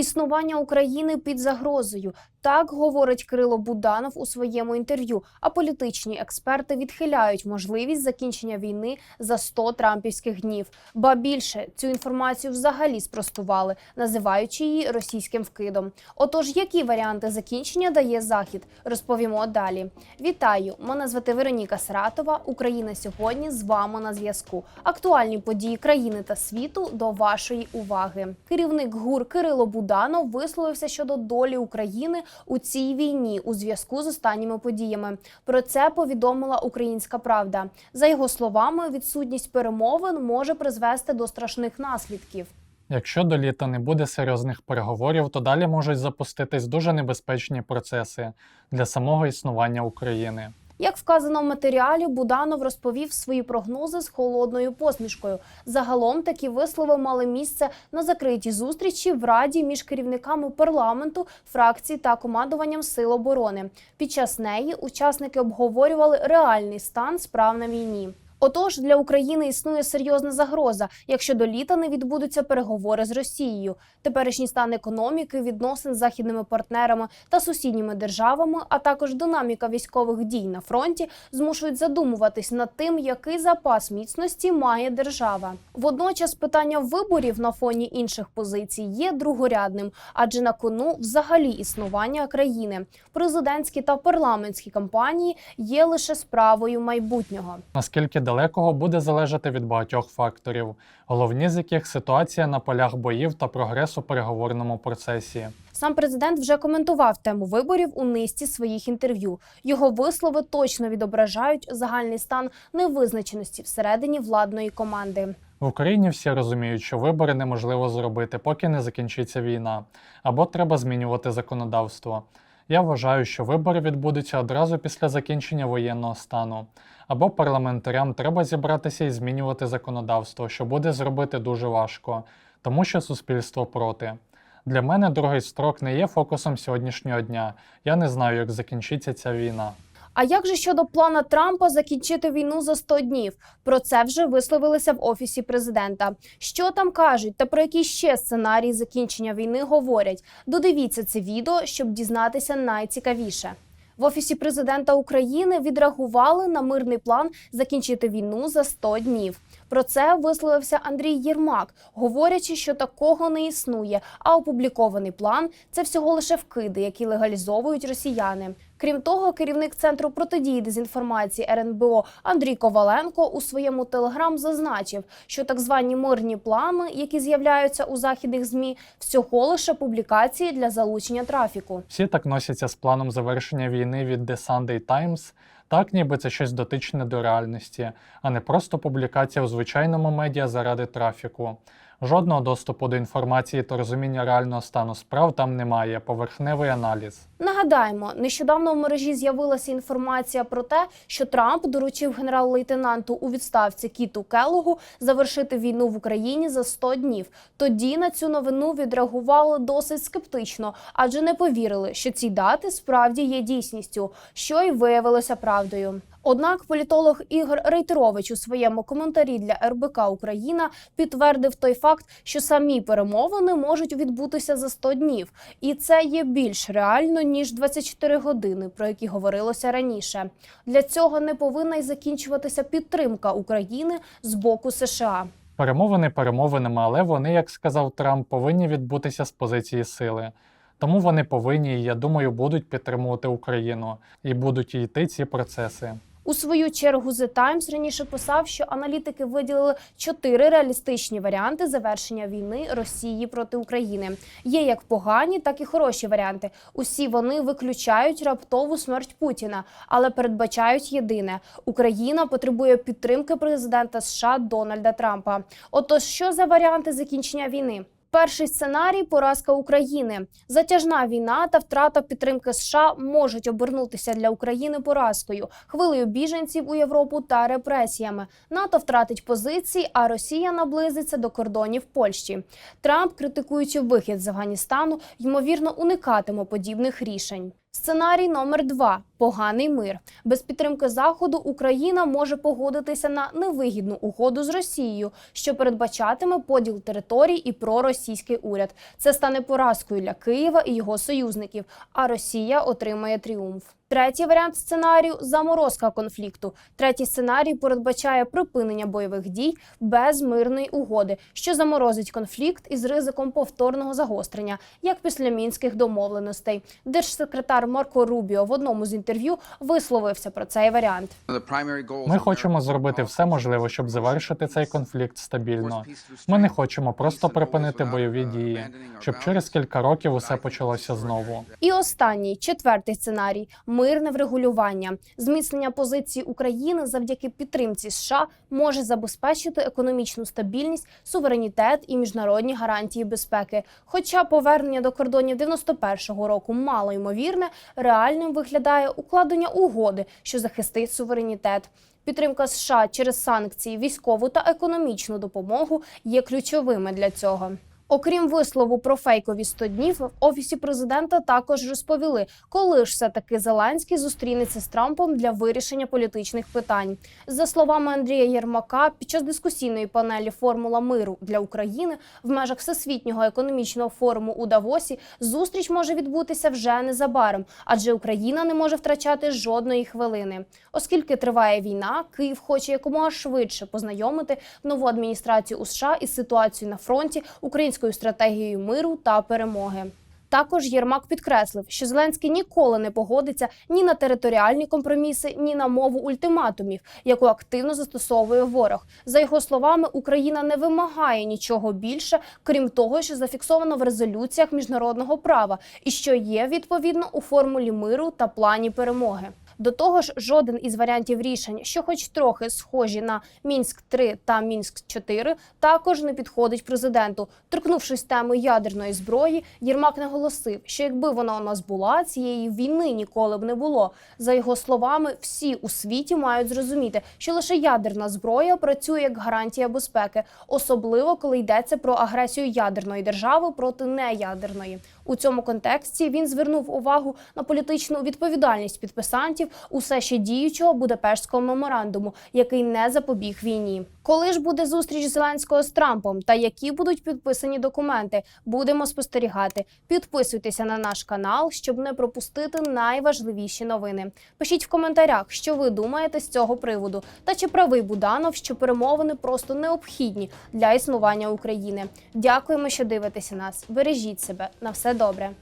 Існування України під загрозою. Так говорить Кирило Буданов у своєму інтерв'ю. А політичні експерти відхиляють можливість закінчення війни за 100 трампівських днів. Ба більше цю інформацію взагалі спростували, називаючи її російським вкидом. Отож, які варіанти закінчення дає захід, розповімо далі. Вітаю! Мене звати Вероніка Саратова. Україна сьогодні з вами на зв'язку. Актуальні події країни та світу до вашої уваги. Керівник ГУР Кирило Буданов висловився щодо долі України у цій війні у зв'язку з останніми подіями. Про це повідомила Українська Правда. За його словами, відсутність перемовин може призвести до страшних наслідків. Якщо до літа не буде серйозних переговорів, то далі можуть запуститись дуже небезпечні процеси для самого існування України. Як вказано в матеріалі, Буданов розповів свої прогнози з холодною посмішкою. Загалом такі вислови мали місце на закритій зустрічі в раді між керівниками парламенту, фракцій та командуванням сил оборони. Під час неї учасники обговорювали реальний стан справ на війні. Отож, для України існує серйозна загроза, якщо до літа не відбудуться переговори з Росією. Теперішній стан економіки, відносин з західними партнерами та сусідніми державами, а також динаміка військових дій на фронті змушують задумуватись над тим, який запас міцності має держава. Водночас питання виборів на фоні інших позицій є другорядним, адже на кону взагалі існування країни. Президентські та парламентські кампанії є лише справою майбутнього. Наскільки далекого буде залежати від багатьох факторів, головні з яких ситуація на полях боїв та прогрес у переговорному процесі. Сам президент вже коментував тему виборів у низці своїх інтерв'ю. Його вислови точно відображають загальний стан невизначеності всередині владної команди. В Україні всі розуміють, що вибори неможливо зробити, поки не закінчиться війна, або треба змінювати законодавство. Я вважаю, що вибори відбудуться одразу після закінчення воєнного стану, або парламентарям треба зібратися і змінювати законодавство, що буде зробити дуже важко, тому що суспільство проти. Для мене другий строк не є фокусом сьогоднішнього дня. Я не знаю, як закінчиться ця війна. А як же щодо плана Трампа закінчити війну за 100 днів? Про це вже висловилися в офісі президента. Що там кажуть, та про які ще сценарії закінчення війни говорять? Додивіться це відео, щоб дізнатися найцікавіше. В офісі президента України відреагували на мирний план закінчити війну за 100 днів. Про це висловився Андрій Єрмак, говорячи, що такого не існує. А опублікований план це всього лише вкиди, які легалізовують росіяни. Крім того, керівник центру протидії дезінформації РНБО Андрій Коваленко у своєму телеграм зазначив, що так звані мирні плани, які з'являються у західних змі, всього лише публікації для залучення трафіку. Всі так носяться з планом завершення війни від The Sunday Times, так ніби це щось дотичне до реальності, а не просто публікація у звичайному медіа заради трафіку. Жодного доступу до інформації та розуміння реального стану справ там немає, поверхневий аналіз. Нагадаємо, нещодавно в мережі з'явилася інформація про те, що Трамп доручив генерал-лейтенанту у відставці Кіту Келлогу завершити війну в Україні за 100 днів. Тоді на цю новину відреагували досить скептично, адже не повірили, що ці дати справді є дійсністю, що й виявилося правдою. Однак політолог Ігор Рейтерович у своєму коментарі для РБК Україна підтвердив той факт, що самі перемовини можуть відбутися за 100 днів, і це є більш реально ніж 24 години, про які говорилося раніше. Для цього не повинна й закінчуватися підтримка України з боку США. Перемовини перемовинами, але вони, як сказав Трамп, повинні відбутися з позиції сили. Тому вони повинні, я думаю, будуть підтримувати Україну і будуть йти ці процеси. У свою чергу The Times раніше писав, що аналітики виділили чотири реалістичні варіанти завершення війни Росії проти України. Є як погані, так і хороші варіанти. Усі вони виключають раптову смерть Путіна, але передбачають єдине: Україна потребує підтримки президента США Дональда Трампа. Отож, що за варіанти закінчення війни? Перший сценарій поразка України. Затяжна війна та втрата підтримки США можуть обернутися для України поразкою, хвилею біженців у Європу та репресіями. НАТО втратить позиції, а Росія наблизиться до кордонів Польщі. Трамп, критикуючи вихід з Афганістану, ймовірно уникатиме подібних рішень. Сценарій номер два поганий мир. Без підтримки заходу Україна може погодитися на невигідну угоду з Росією, що передбачатиме поділ територій і проросійський уряд. Це стане поразкою для Києва і його союзників. А Росія отримає тріумф. Третій варіант сценарію заморозка конфлікту. Третій сценарій передбачає припинення бойових дій без мирної угоди, що заморозить конфлікт із ризиком повторного загострення, як після мінських домовленостей. Держсекретар Марко Рубіо в одному з інтерв'ю висловився про цей варіант. Ми хочемо зробити все можливе, щоб завершити цей конфлікт стабільно. Ми не хочемо просто припинити бойові дії, щоб через кілька років усе почалося знову. І останній четвертий сценарій мирне врегулювання. Зміцнення позиції України завдяки підтримці США може забезпечити економічну стабільність, суверенітет і міжнародні гарантії безпеки. Хоча повернення до кордонів 91-го року мало ймовірне, реальним виглядає укладення угоди, що захистить суверенітет. Підтримка США через санкції, військову та економічну допомогу є ключовими для цього. Окрім вислову про фейкові 100 днів, в офісі президента також розповіли, коли ж все таки Зеленський зустрінеться з Трампом для вирішення політичних питань. За словами Андрія Єрмака, під час дискусійної панелі Формула миру для України в межах всесвітнього економічного форуму у Давосі зустріч може відбутися вже незабаром, адже Україна не може втрачати жодної хвилини. Оскільки триває війна, Київ хоче якомога швидше познайомити нову адміністрацію у США із ситуацією на фронті, українською стратегією миру та перемоги. Також Єрмак підкреслив, що Зеленський ніколи не погодиться ні на територіальні компроміси, ні на мову ультиматумів, яку активно застосовує ворог. За його словами, Україна не вимагає нічого більше, крім того, що зафіксовано в резолюціях міжнародного права, і що є відповідно у формулі миру та плані перемоги. До того ж, жоден із варіантів рішень, що хоч трохи схожі на Мінськ 3 та Мінськ 4 також не підходить президенту. Торкнувшись теми ядерної зброї, Єрмак наголосив, що якби вона у нас була, цієї війни ніколи б не було. За його словами, всі у світі мають зрозуміти, що лише ядерна зброя працює як гарантія безпеки, особливо коли йдеться про агресію ядерної держави проти неядерної. У цьому контексті він звернув увагу на політичну відповідальність підписантів усе ще діючого Будапештського меморандуму, який не запобіг війні. Коли ж буде зустріч Зеленського з Трампом та які будуть підписані документи, будемо спостерігати. Підписуйтеся на наш канал, щоб не пропустити найважливіші новини. Пишіть в коментарях, що ви думаєте з цього приводу, та чи правий Буданов, що перемовини просто необхідні для існування України. Дякуємо, що дивитеся нас. Бережіть себе на добре.